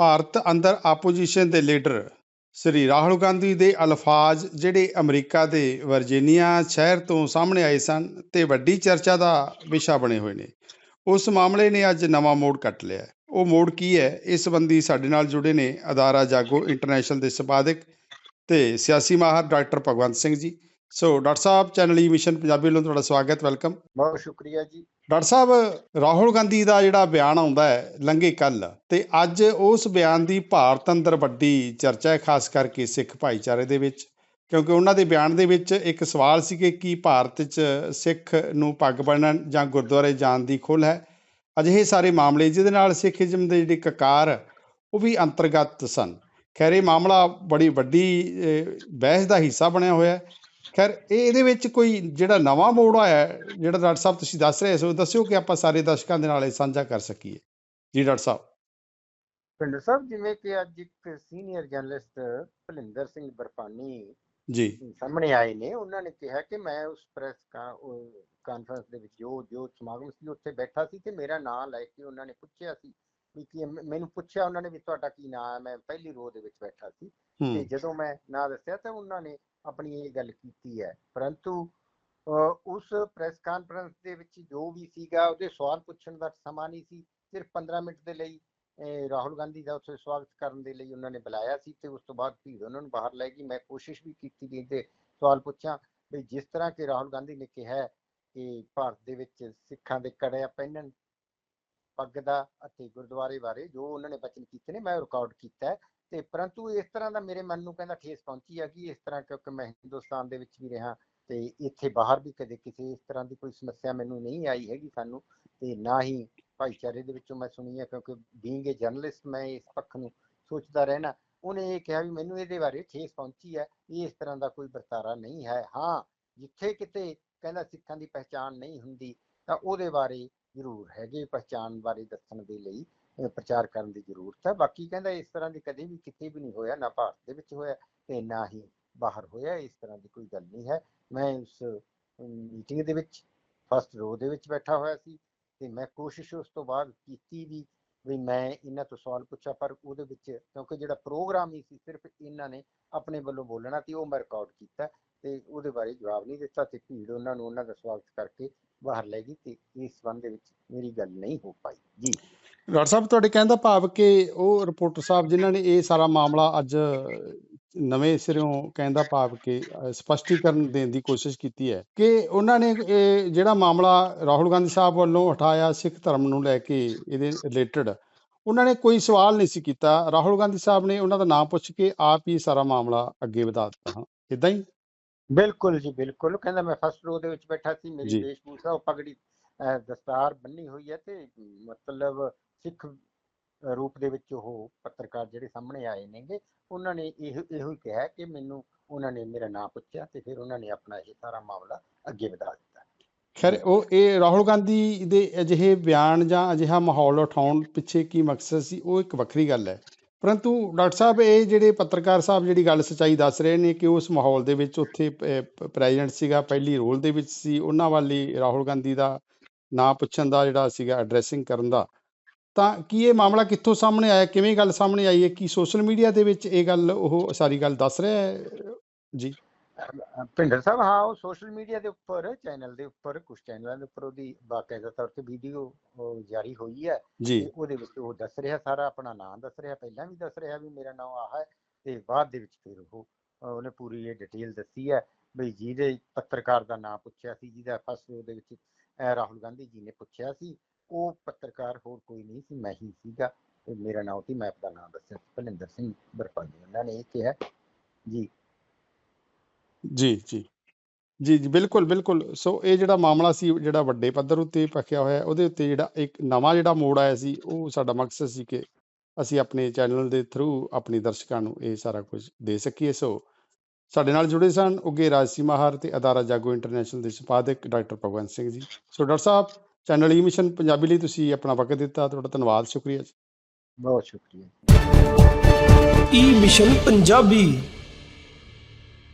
ਭਾਰਤ ਅੰਦਰ ਆਪੋਜੀਸ਼ਨ ਦੇ ਲੀਡਰ ਸ੍ਰੀ ਰਾਹੁਲ ਗਾਂਧੀ ਦੇ ਅਲਫਾਜ਼ ਜਿਹੜੇ ਅਮਰੀਕਾ ਦੇ ਵਰਜੀਨੀਆ ਸ਼ਹਿਰ ਤੋਂ ਸਾਹਮਣੇ ਆਏ ਸਨ ਤੇ ਵੱਡੀ ਚਰਚਾ ਦਾ ਵਿਸ਼ਾ ਬਣੇ ਹੋਏ ਨੇ। ਉਸ ਮਾਮਲੇ ਨੇ ਅੱਜ ਨਵਾਂ ਮੋੜ ਕੱਟ ਲਿਆ। ਉਹ ਮੋੜ ਕੀ ਹੈ? ਇਸ ਸੰਬੰਧੀ ਸਾਡੇ ਨਾਲ ਜੁੜੇ ਨੇ ਅਦਾਰਾ ਜਾਗੋ ਇੰਟਰਨੈਸ਼ਨਲ ਦੇ ਸੰਪਾਦਕ ਤੇ ਸਿਆਸੀ ਮਾਹਰ doctor Bhagwant Singh ji. So doctor ਸਾਹਿਬ ਚੈਨਲ ਈ ਮਿਸ਼ਨ ਪੰਜਾਬੀ ਵੱਲੋਂ ਤੁਹਾਡਾ ਸਵਾਗਤ ਵੈਲਕਮ ਬਹੁਤ ਸ਼ੁਕਰੀਆ ਜੀ। ਡਾਕਟਰ ਸਾਹਿਬ ਰਾਹੁਲ ਗਾਂਧੀ ਦਾ ਜਿਹੜਾ ਬਿਆਨ ਆਉਂਦਾ ਹੈ ਲੰਘੇ ਕੱਲ ਤੇ ਅੱਜ ਉਸ ਬਿਆਨ ਦੀ ਭਾਰਤ ਅੰਦਰ ਵੱਡੀ ਚਰਚਾ ਹੈ ਖਾਸ ਕਰਕੇ ਸਿੱਖ ਭਾਈਚਾਰੇ ਦੇ ਵਿੱਚ ਕਿਉਂਕਿ ਉਹਨਾਂ ਦੇ ਬਿਆਨ ਦੇ ਵਿੱਚ ਇੱਕ ਸਵਾਲ ਸੀ ਕਿ ਕੀ ਭਾਰਤ 'ਚ ਸਿੱਖ ਨੂੰ ਪੱਗ ਬੰਨਣ ਜਾਂ ਗੁਰਦੁਆਰੇ ਜਾਣ ਦੀ ਖੁੱਲ੍ਹ ਹੈ? ਅਜਿਹੇ ਸਾਰੇ ਮਾਮਲੇ ਜਿਹਦੇ ਨਾਲ ਸਿੱਖੀਜ਼ਮ ਦੇ ਜਿਹੜੀ ਕਕਾਰ ਉਹ ਵੀ ਅੰਤਰਗਤ ਸਨ। ਖੈਰ ਇਹ ਮਾਮਲਾ ਬੜੀ ਵੱਡੀ ਬਹਿਸ ਦਾ ਹਿੱਸਾ ਬਣਿਆ ਹੋਇਆ ਹੈ। ਖੈਰ ਇਹ ਇਹਦੇ ਵਿੱਚ ਕੋਈ ਜਿਹੜਾ ਨਵਾਂ ਮੋੜ ਆਇਆ ਹੈ, ਜਿਹੜਾ ਡਾਕਟਰ ਸਾਹਿਬ ਤੁਸੀਂ ਦੱਸ ਰਹੇ ਸੋ ਦੱਸਿਓ ਕਿ ਆਪਾਂ ਸਾਰੇ ਦਰਸ਼ਕਾਂ ਦੇ ਨਾਲ ਇਹ ਸਾਂਝਾ ਕਰ ਸਕੀਏ। ਜੀ ਡਾਕਟਰ ਸਾਹਿਬ। ਪਿੰਡਰ ਸਾਹਿਬ ਜਿਵੇਂ ਕਿ ਅੱਜ ਇੱਕ ਸੀਨੀਅਰ ਜਰਨਲਿਸਟ ਭਲਿੰਦਰ ਸਿੰਘ ਬਰਪਾਨੀ ਜੀ। ਸਾਹਮਣੇ ਆਏ ਨੇ ਉਹਨਾਂ ਨੇ ਕਿਹਾ ਕਿ ਮੈਂ ਉਸ ਪ੍ਰੈਸ ਕਾਨਫਰੰਸ ਦੇ ਵਿੱਚ ਜੋ ਜੋ ਸਮਾਗਮ ਸੀ ਉੱਥੇ ਬੈਠਾ ਸੀ ਤੇ ਮੇਰਾ ਨਾਮ ਲੈ ਕੇ ਉਹਨਾਂ ਨੇ ਪੁੱਛਿਆ ਸੀ ਵੀ ਕੀ ਮੈਨੂੰ ਪੁੱਛਿਆ ਉਹਨਾਂ ਨੇ ਵੀ ਤੁਹਾਡਾ ਕੀ ਨਾਮ ਹੈ ਮੈਂ ਪਹਿਲੀ ਰੋw ਦੇ ਵਿੱਚ ਬੈਠਾ ਸੀ ਤੇ ਜਦੋਂ ਮੈਂ ਨਾਂ ਦੱਸਿਆ ਤਾਂ ਉਹਨਾਂ ਨੇ ਆਪਣੀ ਇਹ ਗੱਲ ਕੀਤੀ ਹੈ। ਪਰੰਤੂ ਉਸ ਪ੍ਰੈਸ ਕਾਨਫਰੰਸ ਦੇ ਵਿੱਚ ਜੋ ਵੀ ਸੀਗਾ ਉਹਦੇ ਸਵਾਲ ਪੁੱਛਣ ਦਾ ਸਮਾਂ ਨਹੀਂ ਸੀ। ਸਿਰਫ 15 ਮਿੰਟ ਦੇ ਲਈ ਰਾਹੁਲ ਗਾਂਧੀ ਦਾ ਉੱਥੇ ਸਵਾਗਤ ਕਰਨ ਦੇ ਲਈ ਉਹਨਾਂ ਨੇ ਬੁਲਾਇਆ ਸੀ ਤੇ ਉਸ ਤੋਂ ਬਾਅਦ ਭੀੜ ਉਹਨਾਂ ਨੂੰ ਬਾਹਰ ਲੈ ਗਈ। ਮੈਂ ਕੋਸ਼ਿਸ਼ ਵੀ ਕੀਤੀ ਕਿ ਤੇ ਸਵਾਲ ਪੁੱਛਾਂ ਵੀ ਜਿਸ ਤਰ੍ਹਾਂ ਕਿ ਰਾਹੁਲ ਗਾਂਧੀ ਨੇ ਕਿਹਾ ਕਿ ਭਾਰਤ ਦੇ ਵਿੱਚ ਸਿੱਖਾਂ ਦੇ ਕੜਿਆ ਪਹਿਨਣ ਪੱਗ ਦਾ ਅਤੇ ਗੁਰਦੁਆਰੇ ਬਾਰੇ ਜੋ ਉਹਨਾਂ ਨੇ ਬਚਨ ਕੀਤੇ ਨੇ, ਮੈਂ ਰਿਕਾਰਡ ਕੀਤਾ ਤੇ ਪਰੰਤੂ ਇਸ ਤਰ੍ਹਾਂ ਦਾ ਮੇਰੇ ਮਨ ਨੂੰ ਕਹਿੰਦਾ ਠੇਸ ਪਹੁੰਚੀ ਹੈ ਕਿ ਇਸ ਤਰ੍ਹਾਂ ਕਿਉਂਕਿ ਮੈਂ ਹਿੰਦੁਸਤਾਨ ਦੇ ਵਿੱਚ ਵੀ ਰਿਹਾ ਤੇ ਇੱਥੇ ਬਾਹਰ ਵੀ ਕਦੇ ਕਿਸੇ ਇਸ ਤਰ੍ਹਾਂ ਦੀ ਕੋਈ ਸਮੱਸਿਆ ਮੈਨੂੰ ਨਹੀਂ ਆਈ ਹੈਗੀ ਸਾਨੂੰ ਤੇ ਨਾ ਹੀ ਭਾਈਚਾਰੇ ਦੇ ਵਿੱਚੋਂ ਮੈਂ ਸੁਣੀ ਹੈ ਕਿਉਂਕਿ ਬੀਇੰਗ ਏ ਜਰਨਲਿਸਟ ਮੈਂ ਇਸ ਪੱਖ ਨੂੰ ਸੋਚਦਾ ਰਹਿਣਾ, ਉਹਨੇ ਇਹ ਕਿਹਾ ਵੀ ਮੈਨੂੰ ਇਹਦੇ ਬਾਰੇ ਠੇਸ ਪਹੁੰਚੀ ਹੈ, ਇਹ ਇਸ ਤਰ੍ਹਾਂ ਦਾ ਕੋਈ ਵਰਤਾਰਾ ਨਹੀਂ ਹੈ। ਹਾਂ, ਜਿੱਥੇ ਕਿਤੇ ਕਹਿੰਦਾ ਸਿੱਖਾਂ ਦੀ ਪਹਿਚਾਣ ਨਹੀਂ ਹੁੰਦੀ ਤਾਂ ਉਹਦੇ ਬਾਰੇ ਜ਼ਰੂਰ ਹੈਗੇ ਪਹਿਚਾਣ ਬਾਰੇ ਦੱਸਣ ਦੇ ਲਈ ਪ੍ਰਚਾਰ ਕਰਨ ਦੀ ਜ਼ਰੂਰਤ ਹੈ। ਬਾਕੀ ਕਹਿੰਦਾ ਇਸ ਤਰ੍ਹਾਂ ਦੀ ਕਦੇ ਵੀ ਕਿਤੇ ਵੀ ਨਹੀਂ ਹੋਇਆ, ਨਾ ਭਾਰਤ ਦੇ ਵਿੱਚ ਹੋਇਆ ਤੇ ਨਾ ਹੀ ਬਾਹਰ ਹੋਇਆ, ਇਸ ਤਰ੍ਹਾਂ ਦੀ ਕੋਈ ਗੱਲ ਨਹੀਂ ਹੈ। ਮੈਂ ਉਸ ਮੀਟਿੰਗ ਦੇ ਵਿੱਚ ਫਸਟ ਰੋ ਦੇ ਵਿੱਚ ਬੈਠਾ ਹੋਇਆ ਸੀ ਤੇ ਮੈਂ ਕੋਸ਼ਿਸ਼ ਉਸ ਤੋਂ ਬਾਅਦ ਕੀਤੀ ਵੀ ਵੀ ਮੈਂ ਇਹਨਾਂ ਤੋਂ ਸਵਾਲ ਪੁੱਛਿਆ ਪਰ ਉਹਦੇ ਵਿੱਚ ਕਿਉਂਕਿ ਜਿਹੜਾ ਪ੍ਰੋਗਰਾਮ ਹੀ ਸੀ, ਸਿਰਫ ਇਹਨਾਂ ਨੇ ਆਪਣੇ ਵੱਲੋਂ ਬੋਲਣਾ ਤੇ ਉਹ ਮੈਂ ਰਿਕਾਰਡ ਕੀਤਾ ਤੇ ਉਹਦੇ ਬਾਰੇ ਜਵਾਬ ਨਹੀਂ ਦਿੱਤਾ ਤੇ ਭੀੜ ਉਹਨਾਂ ਨੂੰ ਉਹਨਾਂ ਦਾ ਸਵਾਗਤ ਕਰਕੇ ਬਾਹਰ ਲੈ ਗਈ ਤੇ ਇਸ ਸੰਬੰਧ ਦੇ ਵਿੱਚ ਮੇਰੀ ਗੱਲ ਨਹੀਂ ਹੋ ਪਾਈ। ਜੀ। ਡਾਕਟਰ ਸਾਹਿਬ, ਤੁਹਾਡੇ ਕਹਿਣ ਦਾ ਭਾਵ ਕਿ ਉਹ ਰਿਪੋਰਟਰ ਸਾਹਿਬ ਜਿਨ੍ਹਾਂ ਨੇ ਇਹ ਸਾਰਾ ਮਾਮਲਾ ਅੱਜ ਨਵੇਂ ਸਿਰਿਓਂ ਕਹਿਣ ਦਾ ਭਾਵ ਕਿ ਸਪਸ਼ਟੀਕਰਨ ਦੇਣ ਦੀ ਕੋਸ਼ਿਸ਼ ਕੀਤੀ ਹੈ ਕਿ ਉਹਨਾਂ ਨੇ ਇਹ ਜਿਹੜਾ ਮਾਮਲਾ ਰਾਹੁਲ ਗਾਂਧੀ ਸਾਹਿਬ ਵੱਲੋਂ ਉਠਾਇਆ ਸਿੱਖ ਧਰਮ ਨੂੰ ਲੈ ਕੇ ਇਹਦੇ ਰਿਲੇਟਡ ਉਹਨਾਂ ਨੇ ਕੋਈ ਸਵਾਲ ਨਹੀਂ ਸੀ ਕੀਤਾ। ਰਾਹੁਲ ਗਾਂਧੀ ਸਾਹਿਬ ਨੇ ਉਹਨਾਂ ਦਾ ਨਾਮ ਪੁੱਛ ਕੇ ਆਪ ਹੀ ਸਾਰਾ ਮਾਮਲਾ ਅੱਗੇ ਵਧਾ ਦਿੱਤਾ ਹਾਂ। ਇਦਾਂ ਹੀ? ਬਿਲਕੁਲ ਜੀ ਬਿਲਕੁਲ। ਕਹਿੰਦਾ ਮੈਂ ਫਸਟ ਰੋ ਦੇ ਵਿੱਚ ਬੈਠਾ ਸੀ ਮੇਰੀ। ਵੇਸ਼ਭੂਸ਼ਾ ਉਹ ਪਗੜੀ ਦਸਤਾਰ ਬੰਨੀ ਹੋਈ ਹੈ ਤੇ ਮਤਲਬ ਸਿੱਖ ਰੂਪ ਦੇ ਵਿੱਚ ਉਹ ਪੱਤਰਕਾਰ ਜਿਹੜੇ ਸਾਹਮਣੇ ਆਏ ਨੇਗੇ ਉਹਨਾਂ ਨੇ ਇਹ ਇਹੋ ਹੀ ਕਿਹਾ ਕਿ ਮੈਨੂੰ ਉਹਨਾਂ ਨੇ ਮੇਰਾ ਨਾਮ ਪੁੱਛਿਆ ਤੇ ਫਿਰ ਉਹਨਾਂ ਨੇ ਆਪਣਾ ਇਹ ਸਾਰਾ ਮਾਮਲਾ ਅੱਗੇ ਵਧਾ ਦਿੱਤਾ। ਖੈਰ ਉਹ ਇਹ ਰਾਹੁਲ ਗਾਂਧੀ ਦੇ ਅਜਿਹੇ ਬਿਆਨ ਜਾਂ ਅਜਿਹਾ ਮਾਹੌਲ ਉਠਾਉਣ ਪਿੱਛੇ ਕੀ ਮਕਸਦ ਸੀ ਉਹ ਇੱਕ ਵੱਖਰੀ ਗੱਲ ਹੈ। ਪਰੰਤੂ ਡਾਕਟਰ ਸਾਹਿਬ ਇਹ ਜਿਹੜੇ ਪੱਤਰਕਾਰ ਸਾਹਿਬ ਜਿਹੜੀ ਗੱਲ ਸਚਾਈ ਦੱਸ ਰਹੇ ਨੇ ਕਿ ਉਸ ਮਾਹੌਲ ਦੇ ਵਿੱਚ ਉੱਥੇ ਪ੍ਰੈਜ਼ੀਡੈਂਟ ਸੀਗਾ ਪਹਿਲੀ ਰੋਲ ਦੇ ਵਿੱਚ ਸੀ ਉਹਨਾਂ ਵਾਲੀ ਰਾਹੁਲ ਗਾਂਧੀ ਦਾ ਨਾਂ ਪੁੱਛਣ ਦਾ ਜਿਹੜਾ ਸੀਗਾ ਐਡਰੈਸਿੰਗ ਕਰਨ ਦਾ ਤਾਂ ਕੀ ਇਹ ਮਾਮਲਾ ਕਿੱਥੋਂ ਸਾਹਮਣੇ ਆਇਆ ਕਿਵੇਂ ਗੱਲ ਸਾਹਮਣੇ ਆਈ ਹੈ ਕੀ ਸੋਸ਼ਲ ਮੀਡੀਆ ਦੇ ਵਿੱਚ ਇਹ ਗੱਲ ਉਹ ਸਾਰੀ ਗੱਲ ਦੱਸ ਰਿਹਾ ਹੈ? ਜੀ। ਭਿੰਡਰ ਸਾਹਿਬ ਹਾਂ ਉਹ ਸੋਸ਼ਲ ਮੀਡੀਆ ਦੇ ਉੱਪਰ ਚੈਨਲ ਦੇ ਉੱਪਰ ਕੁਝ ਚੈਨਲਾਂ ਦੇ ਉੱਪਰ ਉਹਦੀ ਬਾਕਾਇਦਾ ਤੌਰ ਤੇ ਵੀਡੀਓ ਜਾਰੀ ਹੋਈ ਹੈ ਜੀ। ਤੇ ਉਹਦੇ ਵਿੱਚ ਉਹ ਦੱਸ ਰਿਹਾ ਸਾਰਾ ਆਪਣਾ ਨਾਮ ਦੱਸ ਰਿਹਾ ਪਹਿਲਾਂ ਵੀ ਦੱਸ ਰਿਹਾ ਵੀ ਮੇਰਾ ਨਾਮ ਆਹ ਹੈ ਤੇ ਬਾਅਦ ਦੇ ਵਿੱਚ ਫਿਰ ਉਹ ਉਹਨੇ ਪੂਰੀ ਇਹ ਡਿਟੇਲ ਦੱਸੀ ਹੈ ਵੀ ਜਿਹਦੇ ਪੱਤਰਕਾਰ ਦਾ ਨਾਮ ਪੁੱਛਿਆ ਸੀ ਜਿਹਦਾ ਫਸਟ ਉਹਦੇ ਵਿੱਚ ਰਾਹੁਲ ਗਾਂਧੀ ਜੀ ਨੇ ਪੁੱਛਿਆ ਸੀ ਉਹ ਪੱਤਰਕਾਰ ਹੋਰ ਕੋਈ ਨਹੀਂ ਸੀ, ਮੈਂ ਹੀ ਸੀਗਾ ਤੇ ਮੇਰਾ ਨਾਮ ਸੀ, ਮੈਂ ਆਪਣਾ ਨਾਮ ਦੱਸਿਆ ਭਲਿੰਦਰ ਸਿੰਘ ਬਰਪਾਲੀ, ਉਹਨਾਂ ਨੇ ਇਹ ਕਿਹਾ। ਜੀ। ਜੀ ਜੀ। ਜੀ ਜੀ, ਬਿਲਕੁਲ ਬਿਲਕੁਲ। ਸੋ ਇਹ ਜਿਹੜਾ ਮਾਮਲਾ ਸੀ, ਜਿਹੜਾ ਵੱਡੇ ਪੱਧਰ ਉੱਤੇ ਭਖਿਆ ਹੋਇਆ, ਉਹਦੇ ਉੱਤੇ ਜਿਹੜਾ ਇੱਕ ਨਵਾਂ ਜਿਹੜਾ ਮੋੜ ਆਇਆ ਸੀ, ਉਹ ਸਾਡਾ ਮਕਸਦ ਸੀ ਕਿ ਅਸੀਂ ਆਪਣੇ ਚੈਨਲ ਦੇ ਥਰੂ ਆਪਣੇ ਦਰਸ਼ਕਾਂ ਨੂੰ ਇਹ ਸਾਰਾ ਕੁਝ ਦੇ ਸਕੀਏ। ਸੋ ਸਾਡੇ ਨਾਲ ਜੁੜੇ ਸਨ ਉੱਗੇ ਰਾਜਸੀ ਮਾਹਰ ਤੇ ਅਦਾਰਾ ਜਾਗੋ ਇੰਟਰਨੈਸ਼ਨਲ ਦੇ ਸੰਪਾਦਕ doctor Bhagwant Singh ji. So doctor ਸਾਹਿਬ ਚੈਨਲ ਈ ਮਿਸ਼ਨ ਪੰਜਾਬੀ ਲਈ ਤੁਸੀਂ ਆਪਣਾ ਵਕਤ ਦਿੱਤਾ ਤੁਹਾਡਾ ਧੰਨਵਾਦ ਸ਼ੁਕਰੀਆ ਜੀ। ਬਹੁਤ ਸ਼ੁਕਰੀਆ। E mission Punjabi.